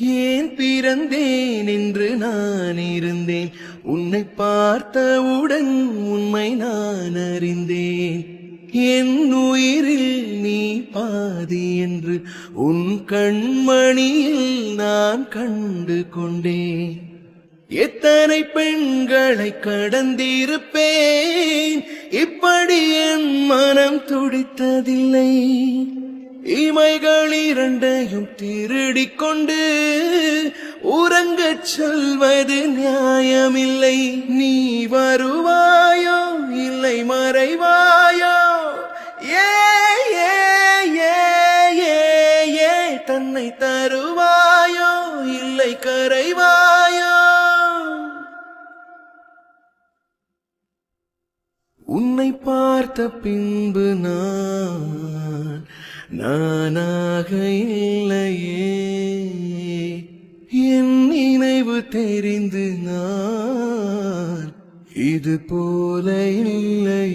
ஏன் பிறந்தேன் என்று நான் இருந்தேன்? உன்னை பார்த்தவுடன் உண்மை நான் அறிந்தேன். என் உயிரில் நீ பாதி என்று உன் கண்மணியில் நான் கண்டு கொண்டேன். எத்தனை பெண்களை கடந்திருப்பேன்? இப்படி என் மனம் துடித்ததில்லை. இமைகள் இரண்டையும் திருடிக் கொண்டு உறங்கச் சொல்வது நியாயமில்லை. நீ வருவாயோ? இல்லை மறைவாயோ? ஏ ஏ ஏ ஏ தன்னை தருவாயோ? இல்லை கரைவாயோ? உன்னை பார்த்த பின்பு நான் நானாக இல்லையே. என் நினைவு தெரிந்து நான் இது போல இல்லை